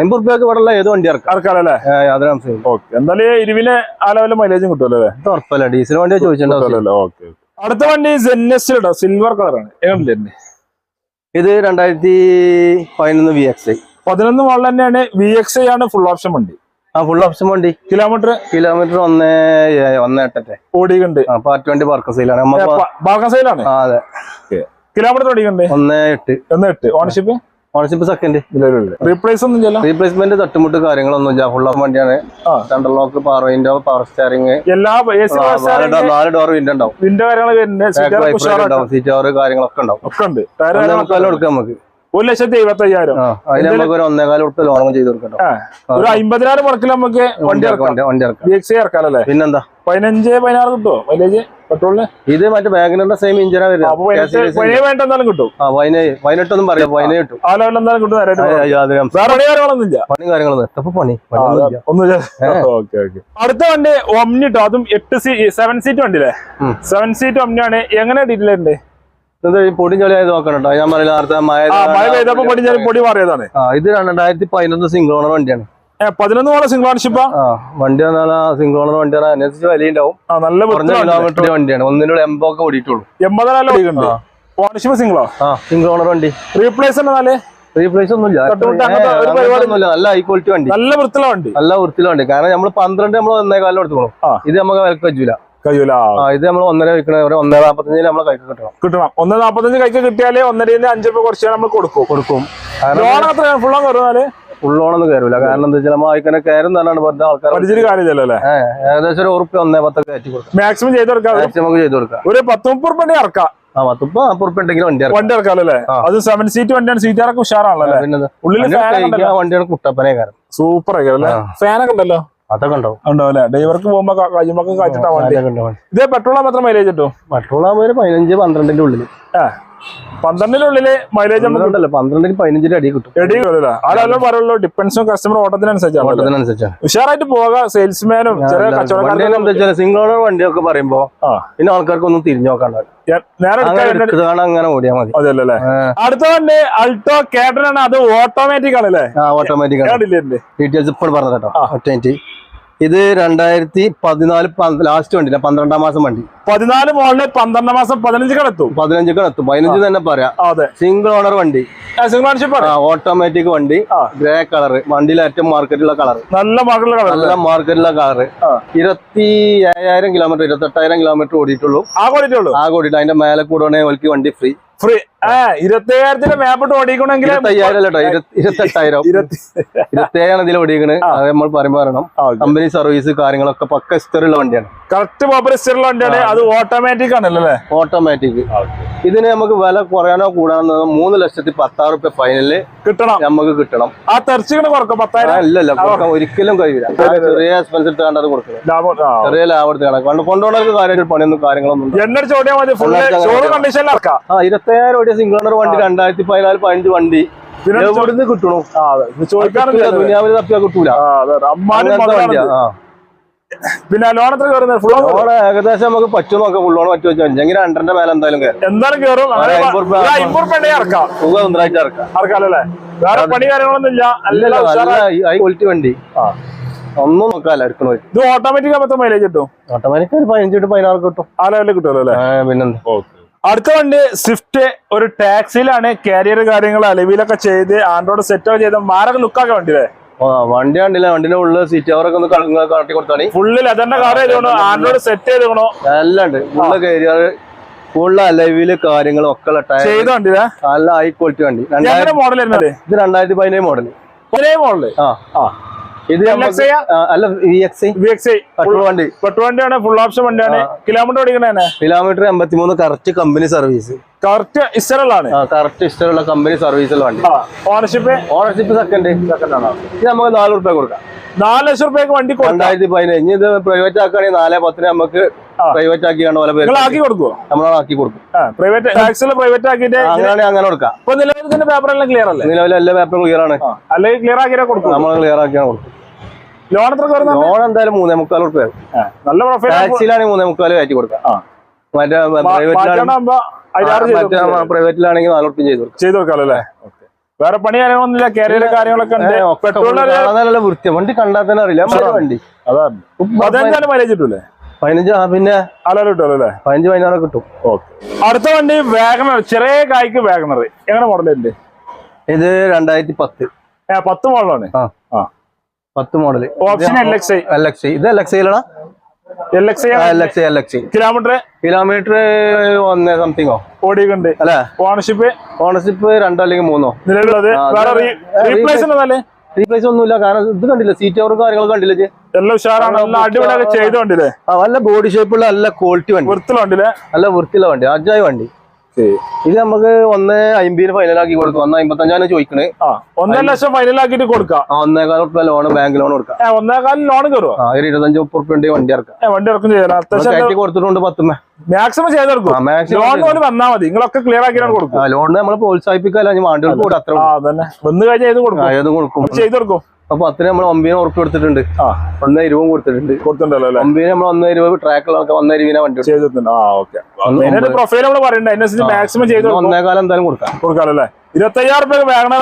അമ്പത് റുപ്യക്ക് ഇവിടെ ഏത് വണ്ടി ഇറക്കാം? അല്ലേ? എന്തായാലും ഇരുവിന് ആ ലെവലിൽ മൈലേജും കിട്ടുമല്ലോ അല്ലേ? ഉറപ്പല്ല? ഡീസൽ വണ്ടി ചോദിച്ചിട്ടുണ്ടല്ലോ ഓക്കെ അടുത്ത വണ്ടി ഇട്ടോ സിൽവർ കളറാണ് ആണ്. ഇത് രണ്ടായിരത്തി പതിനൊന്ന് വി എക്സ് ഐ പതിനൊന്ന് മോഡൽ തന്നെയാണ് വി എക്സ് ഐ ആണ് ഫുൾ ഓപ്ഷൻ വണ്ടി. ആ ഫുൾ ഓപ്ഷൻ വണ്ടി. കിലോമീറ്റർ കിലോമീറ്റർ ഒന്ന് ഒന്ന് എട്ടെ ഓടിയുണ്ട് പാർട്ടി വണ്ടി പാർക്ക് സൈലാണ് അതെ. കിലോമീറ്റർ ഓടിയുണ്ട് ഒന്ന് എട്ട്. ഒന്ന് എട്ട്. ഓണർഷിപ്പ് ഓണർഷിപ്പ് സെക്കൻഡ് റീപ്ലേസ് ഒന്നും ചെയ്യല്ലോ റീപ്ലേസ്മെന്റ് തട്ടുമുട്ട് കാര്യങ്ങളൊന്നും ഇല്ല. ഫുൾ ഓഫ് വണ്ടിയാണ്. Central lock power window power steering എല്ലാ നാല് ഡോർ വിൻഡോ ഉണ്ടാവും. വിൻഡോ ഉണ്ടാവും. സീറ്റ് കവർ കാര്യങ്ങളൊക്കെ ഉണ്ടാവും. ഒക്കെ ഉണ്ട്. നമുക്ക് എല്ലാം കൊടുക്കാം നമുക്ക്. ഒരു ലക്ഷത്തി എഴുപത്തി അയ്യായിരം നമുക്ക് ഒരു ലോണും ചെയ്ത് കൊടുക്കട്ടോ. ഒരു അമ്പതിനായിരം മുടക്കിൽ നമുക്ക് വണ്ടി വണ്ടി ഇറക്കാം. ഇറക്കാം. ബി എക്സ് ഇറക്കാമല്ലേ പിന്നെന്താ? പതിനഞ്ച് പതിനാറ് കിട്ടുമോ മൈലേജ്? പെട്രോളിന്? ഇത് മറ്റേ ബാങ്കിന്റെ സെയിം ഇഞ്ചിനാ വരുന്നത് കിട്ടും. പതിനെട്ടൊന്നും പറയാം പതിനേഴ് കിട്ടും. ആ ലെവലിൽ എന്തായാലും കിട്ടും പണി കാര്യങ്ങളൊന്നുമില്ല പണി കാര്യങ്ങളൊന്നും പണി? Okay okay. അടുത്ത വണ്ടി ഒമ്നി ട്ടോ? അതും എട്ട് സീ സെവൻ സീറ്റ് വണ്ടി അല്ലേ സെവൻ സീറ്റ് ഒമ്നിയാണ് എങ്ങനെ ഡീറ്റെയിൽ ഉണ്ട് പൊടി ചൊളിയായി നോക്കണം കേട്ടോ ഞാൻ പറയില്ല നേരത്തെ മഴ മഴ പെയ്തപ്പോ പൊടി ഞാൻ പൊടി മാറിയതാണ്. ഇത് രണ്ടായിരത്തി പതിനൊന്ന് സിംഗിൾ ഓണർ വണ്ടിയാണ്. പതിനൊന്ന് മോളെ സിംഗിൾ ഓണർഷിപ്പാ വണ്ടി സിംഗിൾ ഓണർ വണ്ടിയാണ്. അതിനനുസരിച്ച് വില ഉണ്ടാവും. നല്ല കിലോമീറ്റർ വണ്ടിയാണ്. ഒന്നിനുള്ള എൺപൊക്കെ ഓടിയിട്ടുള്ളൂ. ആ. ഓണർഷിപ്പ് സിംഗിളോ സിംഗിൾ ഓണർ വണ്ടി. റീപ്ലേസ് എന്നാൽ? റീപ്ലേസ് ഒന്നുമില്ല. നല്ല ഹൈ ക്വാളിറ്റി വണ്ടി. നല്ല വൃത്തിയുള്ള വണ്ടി. നല്ല വൃത്തിയുള്ള വണ്ടി. കാരണം നമ്മൾ പന്ത്രണ്ട് നമ്മൾ ഒന്നേ കാലം എടുത്തോളും ഇത് നമുക്ക് വിലക്ക് വെച്ചില്ല കഴിയൂല. ഇത് നമ്മൾ ഒന്നര ഒരു ഒന്നര നാപ്പത്തഞ്ചിന് നമ്മൾ കൈക്ക് കിട്ടണം. കിട്ടണം. ഒന്നര നാപ്പത്തഞ്ച് കൈക്ക് കിട്ടിയാലേ ഒന്നര അഞ്ച് രൂപ കുറച്ച് നമ്മൾ കൊടുക്കും. കൊടുക്കും. ലോൺ എത്ര ഫുള്ളാ കയറുന്നാൽ ഫുള്ളോണൊന്നും കയറില്ല കാരണം എന്താ വെച്ചാൽ കയറും തന്നെയാണ് പറഞ്ഞ ആൾക്കാർ പഠിച്ചിട്ട് കാര്യമില്ലല്ലോ ഏകദേശം ഒരു ഉറുപ്പ് ഒന്നേ പത്തൊക്കെ കയറ്റി കൊടുക്കാം. മാക്സിമം ചെയ്തെടുക്കാം മാക്സിമം നമുക്ക് ചെയ്ത് കൊടുക്കാം. ഒരു പത്ത് മുപ്പത് റുപ്യ ഇറക്കാം. ആ പത്തുപ്പ ഉറുപ്പ് ഉണ്ടെങ്കിലും വണ്ടി വണ്ടി ഇറക്കാം അല്ലേ? ആ. അത് സെവൻ സീറ്റ് വണ്ടിയാണ്. സീറ്റ് ഇറക്കും ഉഷാറാണല്ലേ ഉള്ളിൽ വണ്ടിയാണ് കുട്ടപ്പനെ കാരണം സൂപ്പർ ആയിരിക്കും ഫാനൊക്കെ ഉണ്ടല്ലോ? അതൊക്കെ ഉണ്ടാവും. ഉണ്ടോ അല്ലേ? ഡ്രൈവർക്ക് പോകുമ്പോ കഴിയുമ്പോ കാച്ചിട്ടാ വണ്ടി. ഇതേ പെട്രോളാ മാത്രം മൈലേജ് കിട്ടും? മറ്റുള്ള ഒരു പതിനഞ്ച് പന്ത്രണ്ടിന്റെ ഉള്ളിൽ ആ. പന്ത്രണ്ടിനുള്ളിൽ മൈലേജ് പന്ത്രണ്ടിന് പതിനഞ്ചിന്റെ അടി കിട്ടും. ആരെല്ലാം പറയുള്ളൂ ഡിപ്പെൻസും കസ്റ്റമർ ഓട്ടത്തിനനുസരിച്ചാണ് ഓട്ടത്തിനനുസരിച്ചാണ് ഉഷാറായിട്ട് പോകാം സെയിൽസ്മാനും ചെറിയ കച്ചവടക്കാരും സിംഗിൾ ഓണർ വണ്ടിയൊക്കെ പറയുമ്പോ പിന്നെ ആൾക്കാർക്ക് ഒന്നും തിരിഞ്ഞു നോക്കാണ്ടാവും നേരെ അങ്ങനെ ഓടിയാൽ മതി. അതല്ലേ അടുത്ത വണ്ടി അൾട്ടോ കേട്ടനാണ് അത് ഓട്ടോമാറ്റിക് ആണല്ലേ? ഓട്ടോമാറ്റിക് ആണ്. ഡീറ്റെയിൽസ് ഇപ്പോൾ പറഞ്ഞത് കേട്ടോ ഒറ്റ ഇത് രണ്ടായിരത്തി പതിനാല് ലാസ്റ്റ് വണ്ടി പന്ത്രണ്ടാം മാസം വണ്ടി. പതിനാല് മോളിൽ പന്ത്രണ്ടാം മാസം പതിനഞ്ച് എത്തും. പതിനഞ്ച് തന്നെ പറയാം. അതെ. സിംഗിൾ ഓണർ വണ്ടി. സിംഗിൾ ഓട്ടോമാറ്റിക് വണ്ടി. ഗ്രേ കളർ വണ്ടിയിൽ ഏറ്റവും മാർക്കറ്റിലുള്ള കളർ നല്ല മാർക്കറ്റിലുള്ള കളർ നല്ല മാർക്കറ്റിലുള്ള കളർ. ഇരുപത്തി ഏഴായിരം കിലോമീറ്റർ ഇരുപത്തെട്ടായിരം കിലോമീറ്റർ ഓടിയിട്ടുള്ളൂ. ആ കൂടിയിട്ടുള്ളൂ ആ ഓടിയിട്ട് അതിന്റെ മേലെ കൂടെ ഓൽക്ക് വണ്ടി ഫ്രീ ഫ്രീ ഏ ഇരുപത്തി അയ്യായിരത്തിന്റെ മാപ്പിട്ട് ഓടിക്കണമെങ്കിൽ ഇരുപത്തയ്യായിരം ഇരുപത്തി- ഇരുപത്തി ഇതിൽ ഓടിക്കണ്. അത് നമ്മൾ പറയുമ്പോൾ കമ്പനി സർവീസ് കാര്യങ്ങളൊക്കെ പക്ക ഹിസ്റ്ററിയുള്ള വണ്ടിയാണ്. കറക്റ്റ് പോപ്പറിസ്റ്ററുള്ള വണ്ടിയാണ്. അത് ഓട്ടോമാറ്റിക് ആണല്ലോ അല്ലേ? ഓട്ടോമാറ്റിക് ഇതിന് നമുക്ക് വില കുറയാനോ കൂടാനോ മൂന്ന് ലക്ഷത്തി പത്താറ് റുപ്യ ഫൈനലിൽ കിട്ടണം. നമുക്ക് കിട്ടണം. ആ തെർച്ചിങ്ങനെ കുറക്കും? ആ, പത്തായിരം അല്ലല്ല ഇല്ല ഒരിക്കലും കഴിയില്ല. ആ ചെറിയ എക്സ്പെൻസ് എടുത്ത് കണ്ടത് കൊടുക്കണം. ആ. ചെറിയ ലാഭം എടുത്ത് കാണാം കൊണ്ട് കൊണ്ടുപോകണവർക്ക് കാര്യമായിട്ട് പണിയൊന്നും കാര്യങ്ങളൊന്നും ഇരുപത്തി എണ്ണ ചോദ്യം മതി. മതി. കണ്ടീഷനിൽ ഇറക്കാം. ആ ഇരുപത്തയ്യായിരം ഓടിയ സിംഗിൾ ഓണർ വണ്ടി രണ്ടായിരത്തി പതിനാല് പതിനഞ്ച് വണ്ടി. എവിടുന്ന് കിട്ടണു? ദുനിയാവിൽ തപ്പിയാ കിട്ടൂല. പിന്നെ ലോൺ എത്ര കയറുന്നത് ലോൺ ഏകദേശം നമുക്ക് പറ്റും നോക്കാം. ഫുൾ പറ്റും വെച്ചാൽ അഞ്ചെങ്കിൽ രണ്ടരന്റെ മേലെ എന്തായാലും കയറും. എന്തായാലും സുഖം ഇറക്കാം. ഇറക്കാമല്ലേ വേറെ പണി കാര്യങ്ങളൊന്നും ഇല്ല. നല്ല ക്വാളിറ്റി വണ്ടി. ആ. ഒന്നും നോക്കാല്ല എടുക്കണ ഇത് ഓട്ടോമാറ്റിക് മൈലേജ് കിട്ടും? ഓട്ടോമാറ്റിക് ഒരു പതിനഞ്ച് തൊട്ട് പതിനാറ് കിട്ടും. ആ ലെവലിൽ കിട്ടുമല്ലോ അല്ലേ? പിന്നെന്താ? അടുത്ത വണ്ടി സ്വിഫ്റ്റ് ഒരു ടാക്സിയിലാണ് കാരിയർ കാര്യങ്ങൾ അലവിലൊക്കെ ചെയ്ത് ആൻഡ്രോയിഡ് സെറ്റ് ചെയ്ത് മാരക ലുക്കാക്ക വണ്ടി അല്ലേ? വണ്ടി കണ്ടില്ല. വണ്ടിന്റെ ഉള്ളിൽ സീറ്റ് കവറൊക്കെ ഒന്ന് കാട്ടി കൊടുത്താണ് ഫുള്ള് ലെതറിന്റെ കാർ ചെയ്തോണോ. ആൻഡ്രോയിഡ് സെറ്റ് ചെയ്തോണോ. എല്ലാം ഉണ്ട്. ഫുള്ള് കാരിയർ ഫുള്ള് അലവിൽ കാര്യങ്ങളും ഒക്കെ ചെയ്ത വണ്ടി നല്ല ഹൈ ക്വാളിറ്റി വണ്ടി. മോഡൽ ഇത് രണ്ടായിരത്തി പതിനേഴ് മോഡൽ ഒരേ മോഡൽ ആ. ആ. ഇത് നമുക്ക് LXI? അല്ല V X V X petrol വണ്ടി. പെട്രോൾ വണ്ടിയാണ് ഫുൾ ഓപ്ഷൻ വണ്ടിയാണ്. കിലോമീറ്റർ ഓടിക്കണേ കിലോമീറ്റർ എൺപത്തിമൂന്ന് കറക്റ്റ് കമ്പനി സർവീസ് കറക്റ്റ് ഇസ്റ്ററലാണ്. കറക്റ്റ് ഇസ്റ്ററുള്ള കമ്പനി സർവീസുള്ള വണ്ടി. ഓണർഷിപ്പ് ഓണർഷിപ്പ് സെക്കൻഡ് സെക്കൻഡ് ആണ്? ഇത് നമുക്ക് നാല് റുപ്യ കൊടുക്കാം. നാല് ലക്ഷം റുപ്യക്ക് വണ്ടി രണ്ടായിരത്തി പതിനഞ്ച്. ഇത് പ്രൈവറ്റ് ആക്കുകയാണെങ്കിൽ നാല് പത്തിന് നമുക്ക്. പ്രൈവറ്റ് ആക്കിയാണ് പോലെ ആക്കി കൊടുക്കുവോ? നമ്മളാണ് ആക്കി കൊടുക്കും. പ്രൈവറ്റ് ടാക്സിൽ പ്രൈവറ്റ് ആക്കിയിട്ട് അങ്ങനെയാണെങ്കിൽ അങ്ങനെ കൊടുക്കാം. ഇപ്പൊ നിലവിൽ പേപ്പർ എല്ലാം ക്ലിയർ അല്ലേ? നിലവിലെ എല്ലാ പേപ്പറും ക്ലിയർ ആണ്. അല്ലെങ്കിൽ ക്ലിയർ ആക്കിയാൽ കൊടുക്കും. നമ്മൾ ക്ലിയർ ആക്കിയാണ് കൊടുക്കും. ലോൺ എത്ര ലോൺ എന്തായാലും മൂന്നേ മുക്കാൽ റുപ്യ. നല്ല ടാക്സിയിലാണെങ്കിൽ മൂന്നേ മുക്കാൽ കയറ്റി കൊടുക്കാം. മറ്റേ പ്രൈവറ്റിലാണെങ്കിൽ പ്രൈവറ്റിലാണെങ്കിൽ നാല് ചെയ്തു ചെയ്ത് കൊടുക്കും ചെയ്ത് കൊടുക്കാലോ അല്ലേ വേറെ പണി കാര്യങ്ങളൊന്നുമില്ല കാരിയർ കാര്യങ്ങളൊക്കെ നല്ല വൃത്തി. വണ്ടി കണ്ടാൽ തന്നെ അറിയില്ല. വണ്ടി. അതാണ് പതിനഞ്ചാൽ മൈലേജ് കിട്ടൂലേ? പതിനഞ്ച് പിന്നെ അലോ കിട്ടുമല്ലോ അല്ലേ? പതിനഞ്ച് പതിനാറ് കിട്ടും. അടുത്ത വണ്ടി വാഗണർ ചെറിയ കായ്ക്ക് വാഗണർ എങ്ങനെ മോഡലുണ്ട് ഇത് രണ്ടായിരത്തി പത്ത് പത്ത് മോഡലാണ് പത്ത് model option L X I L X I ഇത് എൽ എക്സ് ഐയിലാണ് കിലോമീറ്റർ കിലോമീറ്റർ ഒന്ന് സംതിങ്ങോ ഓടിയിട്ടുണ്ട്. അല്ലെ? ഓണർഷിപ്പ് ഓണർഷിപ്പ് രണ്ടോ അല്ലെങ്കിൽ മൂന്നോ? നിലവിലുള്ളത്? റീപ്ലേസ് ഒന്നുമില്ല. കാരണം ഇത് കണ്ടില്ല? സീറ്റ് കവറും കാര്യങ്ങളൊക്കെ കണ്ടില്ലേ എല്ലാം ഉഷാറാണ്. നല്ല അടിപൊളിയൊക്കെ ചെയ്തോണ്ടില്ലേ നല്ല ബോഡി ഷേപ്പുള്ള നല്ല ക്വാളിറ്റി വണ്ടി. വൃത്തിലുണ്ടല്ലേ നല്ല വൃത്തിയുള്ള വണ്ടി. അജായ വണ്ടി. ഇത് നമുക്ക് ഒന്ന് അമ്പതിന് ഫൈനലാക്കി കൊടുക്കും. ഒന്ന് അമ്പത്തഞ്ചാണ് ചോദിക്കണേ. ആ ഒന്നര ലക്ഷം ഫൈനലാക്കിയിട്ട് കൊടുക്കാം. ഒന്നേകാൽ ലോൺ ബാങ്ക് ലോൺ കൊടുക്കാം. ഒന്നേകാൽ ലോൺ കയറുമോ ആ ഒരു ഇരുപത്തഞ്ച് ഉണ്ടെങ്കിൽ വണ്ടി ഇറക്കാം വണ്ടി ഇറക്കും കയറ്റി കൊടുത്തിട്ടുണ്ട് പത്തുമേ. മാക്സിമം ചെയ്തെടുക്കും ലോൺ വന്നാൽ മതി. നിങ്ങളൊക്കെ ക്ലിയർ ആക്കിയാണ് കൊടുക്കും. ലോൺ നമ്മൾ പ്രോത്സാഹിപ്പിക്കാല്ല വണ്ടികൾക്ക് കൂടെ അത്ര വന്നു കഴിഞ്ഞാൽ ഇത് കൊടുക്കും. ചെയ്തെടുക്കും കൊടുക്കും. ചെയ്ത് കൊടുക്കും. അപ്പൊ അത്തിന് നമ്മൾ ഒമ്പതിന് ഉറപ്പ് കൊടുത്തിട്ടുണ്ട്. ഒന്ന് ഇരുപതും കൊടുത്തിട്ടുണ്ട്. കൊടുത്തിട്ടുണ്ടല്ലോ ഒമ്പതിന് നമ്മൾ ഒന്ന് ഇരുപത് ട്രാക്കിലൊക്കെ ഒന്ന് ഇരുപതിനെ വണ്ടി പ്രൊഫൈൽ നമ്മൾ മാക്സിമം ചെയ്ത് ഒന്നേകാലം എന്തായാലും കൊടുക്കാം. കൊടുക്കാമല്ലോ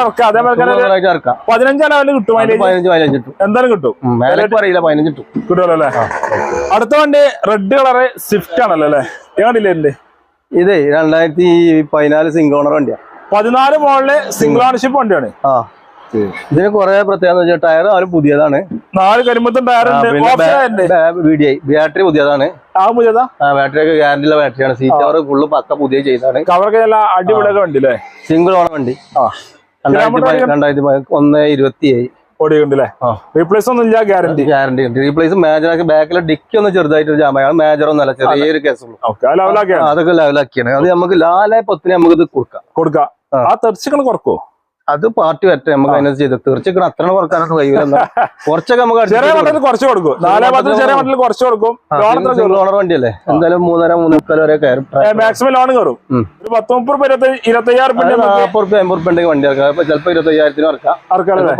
ഇറക്കാം. അതേപോലെ തന്നെ ഒരു സുഖമായിട്ട് ഇറക്കാം. പതിനഞ്ചാം ലെവലിൽ കിട്ടും അത് അതിലേക്ക് പതിനഞ്ച് പതിനഞ്ച് കിട്ടും. എന്തായാലും കിട്ടും. ഉം, മേലെ പതിനഞ്ച് കിട്ടും. കിട്ടുമല്ലോ അല്ലേ? അടുത്ത വണ്ടി റെഡ് കളറ് സ്വിഫ്റ്റ് ആണല്ലോ അല്ലേ? ഇത് രണ്ടായിരത്തി പതിനാല് സിംഗോണർ വണ്ടിയാണ് വണ്ടിയാ. പതിനാല് മോളിൽ സിംഗിൾ ഓണർഷിപ്പ് വണ്ടിയാണ്. ആ. ഇതിന് കുറെ പ്രത്യേകത വെച്ചാൽ ടയർ അവർ പുതിയതാണ്. നാല് കരിമ്പത്തും ടയർ ബാറ്ററി പുതിയതാണ്. ആ പുതിയതാ? ബാറ്ററി ഒക്കെ ഗ്യാരണ്ടിയുള്ള ബാറ്ററിയാണ് സീറ്റ് കവർ ഫുള്ള് പക്ക പുതിയ ചെയ്താണ് കവറൊക്കെ നല്ല അടിപൊളിയൊക്കെ വണ്ടി അല്ലേ സിംഗിൾ ഓണ വണ്ടി. രണ്ടായിരത്തി ഒന്ന് ഇരുപത്തി ഏഴ് ഓടിയുണ്ട് റീപ്ലേസ് ഒന്നും ഇല്ല ഗ്യാരണ്ടി ഗ്യാരണ്ടി ഉണ്ട്. റീപ്ലേസ് മേജർ ബാക്കിലെ ഡിക്കി ഒന്ന് ചെറുതായിട്ട് ജാമയാണ് മേജർ ഒന്നല്ല ചെറിയൊരു കേസുള്ളൂ അതൊക്കെ ലെവലാക്കിയാണ് അത് നമുക്ക് ലാലായ പത്തിന് നമുക്ക് ഇത് കൊടുക്കാം. കൊടുക്കാം. ആ. തെർച്ചികൾ കുറക്കോ അത് പാർട്ടി വരട്ടെ നമുക്ക് അതിനനുസരിച്ച് ചെയ്ത്. തീർച്ചയായിട്ടും അത്ര കുറക്കാനൊന്നും കഴിയില്ല കുറച്ചൊക്കെ നമുക്ക് ചെറിയ മട്ടിൽ കുറച്ച് കൊടുക്കും. നാലേ പത്തിൽ ചെറിയ മട്ടിൽ കുറച്ച് കൊടുക്കും. ലോണർ വണ്ടിയല്ലേ? എന്തായാലും മൂന്നര മൂന്നേക്കാൽ വരെ കയറും മാക്സിമം ലോൺ കയറും. ഒരു പത്ത് മുപ്പത് രൂപ ഇരുപത്തി ഇരുപത്തയ്യായിരം രൂപ നാൽപ്പത് റുപ്യ അമ്പത് റുപ്യ ഉണ്ടെങ്കിൽ വണ്ടി ഇറക്കാം. ചിലപ്പോൾ ഇരുപത്തി അയ്യായിരത്തിന് ഇറക്കാം.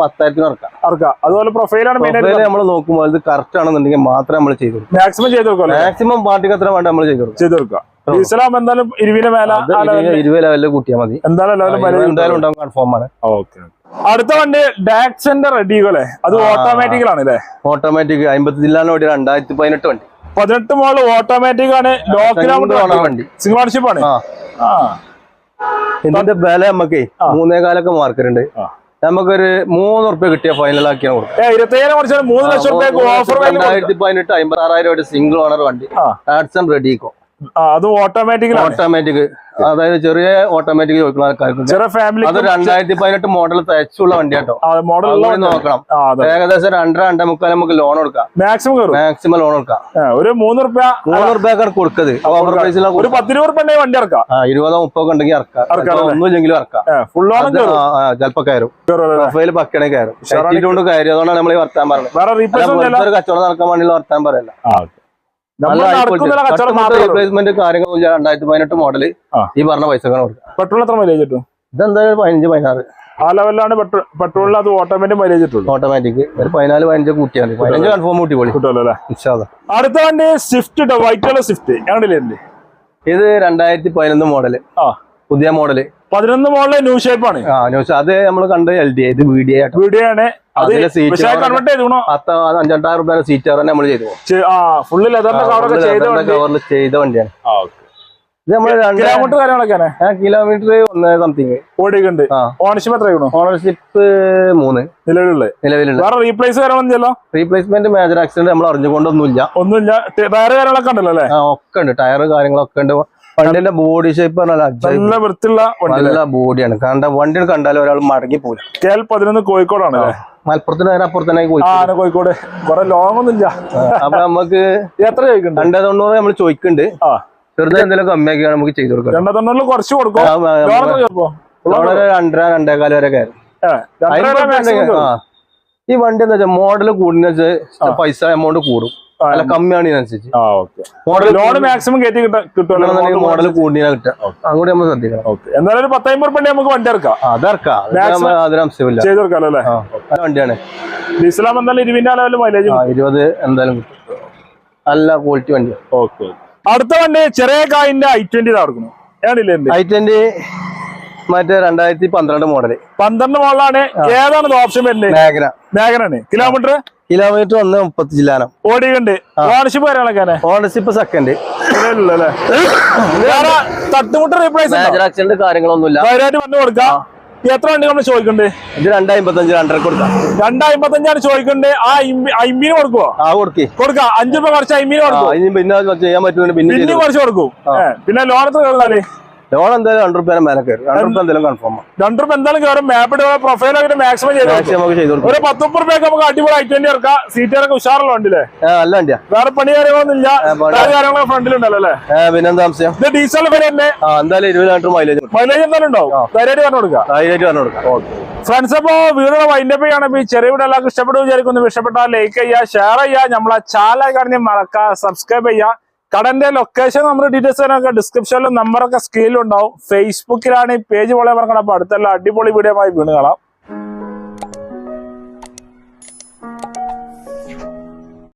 പത്തായിരത്തിനും ഇറക്കാം. അതുപോലെ പ്രൊഫൈലാണ് നമ്മൾ നോക്കുമ്പോൾ ഇത് കറക്റ്റ് ആണെന്നുണ്ടെങ്കിൽ മാത്രമേ നമ്മൾ ചെയ്തു മാക്സിമം ചെയ്തു കൊടുക്കാം മാക്സിമം പാർട്ടിക്ക് അത്ര വേണ്ട നമ്മൾ ചെയ്തു കൊടുക്കും ചെയ്ത് കൊടുക്കാം ഡീസലാകുമ്പോ എന്തായാലും ഇരുവിന് മേല ഇരുപത് ലെവലിൽ കൂട്ടിയാൽ മതി. എന്തായാലും ഉണ്ടാവും കൺഫേം ആണ്. ഓക്കെ അടുത്ത വണ്ടി ഡാക്സന്റെ റെഡികളെ അത് ആണ് അല്ലേ? ഓട്ടോമാറ്റിക് അമ്പത്തി ജില്ലാണ് വണ്ടി രണ്ടായിരത്തി പതിനെട്ട് വണ്ടി. പതിനെട്ട് മോൾ ഓട്ടോമാറ്റിക് ആണ്. ലോ കിലോമീറ്റർ വണ്ടി. സിംഗിൾ ഓണർഷിപ്പ് ആണ്. ഇതിന്റെ വില നമുക്കേ മൂന്നേ കാലൊക്കെ മാർക്കറുണ്ട്. നമുക്കൊരു മൂന്ന് ഉറുപ്പ്യ കിട്ടിയ ഫൈനൽ ആക്കിയാണ് കൊടുക്കും. മൂന്ന് ലക്ഷം രൂപ ഓഫർ രണ്ടായിരത്തി പതിനെട്ട് അമ്പത്തി ആറായിരം സിംഗിൾ ഓണർ വണ്ടി. ഡാക്സൺ റെഡി റെഡിക്കോ അതും ഓട്ടോമാറ്റിക് ഓട്ടോമാറ്റിക് അതായത് ചെറിയ ഓട്ടോമാറ്റിക് ചെറിയ ഫാമിലി അത് രണ്ടായിരത്തി പതിനെട്ട് മോഡൽ തയ്ച്ചുള്ള വണ്ടി കേട്ടോ. മോഡൽ നോക്കണം. ഏകദേശം രണ്ടര രണ്ടേ മുക്കാൽ നമുക്ക് ലോൺ കൊടുക്കാം. മാക്സിമം മാക്സിമം ലോൺ കൊടുക്കാം. ഒരു മൂന്ന് റുപ്യ മൂന്ന് റുപ്യക്കാണ് കൊടുക്കത് ഓവർ പ്രൈസിൽ ഒരു പത്തിരുപത് റുപ്യ വണ്ടി ഇറക്കാം. ഇരുപതോ മുപ്പതൊക്കെ ഉണ്ടെങ്കിൽ ഇറക്കാം. ഇറക്കാം ഒന്നും ഇല്ലെങ്കിലും ഇറക്കാം. ഫുൾ ചിലപ്പോ കയറും? പ്രൊഫൈൽ പക്കണേ കയറും. കൊണ്ട് കയറി അതുകൊണ്ടാണ് നമ്മൾ ഈ വർത്താൻ പറയുന്നത് കച്ചവടം നടക്കാൻ വേണ്ടിയുള്ള വർത്താൻ പറയല്ല. റീപ്ലേസ്മെന്റ് രണ്ടായിരത്തി പതിനെട്ട് മോഡൽ ഈ പറഞ്ഞ പൈസ പെട്രോൾ എത്ര മൈലേജ് കിട്ടും? ഇതെന്തായാലും പതിനഞ്ച് പതിനാറ്. ആ ലെവലിലാണ് പെട്രോളിൽ അത് ഓട്ടോമാറ്റിക് മൈലേജ് കിട്ടും ഓട്ടോമാറ്റിക് ഒരു പതിനാല് പതിനഞ്ച് കൂട്ടിയാൽ മതി. പതിനഞ്ച് കൺഫേം കൂട്ടി പോളി. കിട്ടുമല്ലോ. അടുത്ത വണ്ടി സ്വിഫ്റ്റ് വൈറ്റ് കളർ സ്വിഫ്റ്റ് ഞങ്ങളില്ലേ ഇത് രണ്ടായിരത്തി പതിനൊന്ന് മോഡൽ ആ. പുതിയ മോഡൽ പതിനൊന്ന് മോഡൽ ന്യൂ ഷേപ്പ് ആണ്. ആ ന്യൂ അത് നമ്മൾ കണ്ട് എൽ ഡി ഇത് വി ഡി ആയിട്ട്. വീഡിയോ ആണ്. അഞ്ചെട്ടായിരം റുപ്യ സീറ്റ് നമ്മൾ ചെയ്തു ഫുള്ള് കവറിൽ ചെയ്ത വണ്ടിയാണ്. ഇത് നമ്മൾ കിലോമീറ്റർ കാര്യങ്ങളൊക്കെയാണ് കിലോമീറ്റർ ഒന്ന് സംതിങ് ഓടിക്കുന്നുണ്ട് ഓണർഷിപ്പ് എത്ര ആയിക്കണോ ഓണർഷിപ്പ് മൂന്ന്. നിലവിലുള്ള വേറെ റീപ്ലേസ് കാര്യങ്ങളൊന്നുമില്ലല്ലോ റീപ്ലേസ്മെന്റ് മേജർ ആക്സിഡന്റ് നമ്മൾ അറിഞ്ഞുകൊണ്ടൊന്നുമില്ല ഒന്നുമില്ല. ടയർ കാര്യങ്ങളൊക്കെ ഉണ്ടല്ലോ അല്ലേ? ഒക്കെ ഉണ്ട്. ടയർ കാര്യങ്ങളൊക്കെ ഉണ്ട്. വണ്ടിന്റെ ബോഡി ഷേപ്പ് പറഞ്ഞാൽ നല്ല വൃത്തിയുള്ള നല്ല ബോഡിയാണ്. കാരണം വണ്ടി കണ്ടാലും ഒരാൾ മടങ്ങി പോലും കെ എൽ പതിനൊന്ന് കോഴിക്കോടാണ് മലപ്പുറത്തിന് നേരെ അപ്പുറത്തന്നെ കോഴിക്കോട്. കൊറേ ലോങ് ഒന്നും ഇല്ല. അപ്പൊ നമുക്ക് എത്ര ചോദിക്കുന്നുണ്ട്? രണ്ടേ തൊണ്ണൂറ് നമ്മൾ ചോദിക്കുന്നുണ്ട്. ആ. ചെറുതെ എന്തെങ്കിലും കമ്മിയാക്കി നമുക്ക് ചെയ്തു കൊടുക്കാം. രണ്ടേ തൊണ്ണൂറിൽ കുറച്ച് കൊടുക്കും? രണ്ടര രണ്ടേകാൽ വരെ കയറും. ഈ വണ്ടി എന്താ വെച്ചാൽ മോഡൽ കൂടുന്ന പൈസ എമൗണ്ട് കൂടും. അല്ല കമ്മിയാണ് ഇതിനനുസരിച്ച് ആ ഓക്കെ. മോഡൽ ലോൺ മാക്സിമം കയറ്റി കിട്ടാ- കിട്ടുമല്ലോ മോഡൽ കൂടിയാ കിട്ടുക. അങ്ങോട്ട് നമ്മൾ ശ്രദ്ധിക്കണം. ഓക്കെ. എന്നാലും ഒരു പത്തമ്പത് റുപ്യ നമുക്ക് വണ്ടി ഇറക്കാം. അതറക്കാം അല്ലേ? വണ്ടിയാണ്. എന്തായാലും ഇരുപതിന്റെ മൈലേജ് ഇരുപത് എന്തായാലും കിട്ടും. നല്ല ക്വാളിറ്റി ഓക്കെ. അടുത്ത വണ്ടി ചെറിയ കായിന്റെ ഐ ട്വന്റി നടക്കുന്നു ഐ ട്വന്റി മറ്റേ രണ്ടായിരത്തി പന്ത്രണ്ട് മോഡൽ. പന്ത്രണ്ട് മോഡലാണ്. ഏതാണ് ഓപ്ഷൻ വരുന്നത് മേഖല മേഘനാണ് കിലോമീറ്റർ കിലോമീറ്റർ ഒന്ന് മുപ്പത്തി ജില്ലാനം. ഓടിയുണ്ട് ഓണർഷിപ്പ് കാര്യങ്ങളൊക്കെ ഓണർഷിപ്പ് സെക്കൻഡ് തട്ടുമുട്ട് റീപ്ലേസ് ആക്സിഡന്റ് കാര്യങ്ങളൊന്നുമില്ല. വന്നു കൊടുക്കാം. എത്ര വണ്ടി നമ്മൾ ചോദിക്കണ്ടേ ഇത് രണ്ടാ അമ്പത്തഞ്ച് രണ്ടര കൊടുക്കാം. രണ്ടായിരത്തഞ്ചാണ് ചോദിക്കണ്ടേ ആ അയിമ്പീന് കൊടുക്കുവോ? ആ കൊടുക്കേ. കൊടുക്കാം. അഞ്ചു രൂപ കുറച്ച് അയിമ്പീന് ആ കൊടുക്കും. പിന്നെ ചെയ്യാൻ പറ്റുന്നുണ്ട് പിന്നെ കുറച്ച് കൊടുക്കും. പിന്നെ ലോൺ എത്ര ലോൺ എന്തായാലും രണ്ട് റുപ്യ മേലെ കയറും റുപ്യ എന്തായാലും കൺഫേം രണ്ടു എന്തായാലും കയറും മാപ്പിട്ട് പ്രൊഫൈൽ അങ്ങനെ മാക്സിമം ചെയ്ത് ഒരു പത്ത് രൂപയൊക്കെ നമുക്ക് അടിപൊളി ഐ ട്വന്റി ഇറക്കാം. സീറ്റുകാരൊക്കെ ഉഷാറുള്ള വണ്ടിയില്ലേ? ആ നല്ല വണ്ടിയാ. വേറെ പണി കാര്യങ്ങളൊന്നും ഇല്ല. കാര്യങ്ങളൊക്കെ ഫ്രണ്ടിലുണ്ടല്ലോ അല്ലേ? പിന്നെന്താ സംശയം? ഇത് ഡീസൽ വരെ തന്നെ. എന്തായാലും ഇരുപത് ലിറ്റർ മൈലേജ് മൈലേജ് എന്തായാലും ഉണ്ടാവും. ധൈര്യമായിട്ട് പറഞ്ഞു കൊടുക്കാം. ധൈര്യമായിട്ട് പറഞ്ഞു കൊടുക്കാം. ഫ്രണ്ട്സ് അപ്പോ വീടുകൾ വൈൻഡപ്പ് ചെയ്യണം ഈ ചെറിയ വീഡിയോ എല്ലാവർക്കും ഇഷ്ടപ്പെട്ടു വിചാരിക്കുന്നു. ഇഷ്ടപ്പെട്ടാൽ ലൈക്ക് ചെയ്യുക ഷെയർ ചെയ്യുക. നമ്മളെ ചാനൽ കാണി മറക്കുക സബ്സ്ക്രൈബ് ചെയ്യുക. കടന്റെ ലൊക്കേഷൻ നമ്മൾ ഡീറ്റെയിൽസ് തന്നെ ഡിസ്ക്രിപ്ഷനിലും നമ്പറൊക്കെ സ്ക്രീനിലുണ്ടാവും ഫേസ്ബുക്കിലാണ് ഈ പേജ് പോലെ പറഞ്ഞാൽ അപ്പൊ അടുത്തുള്ള അടിപൊളി വീഡിയോ ആയി വീണ് കാണാം.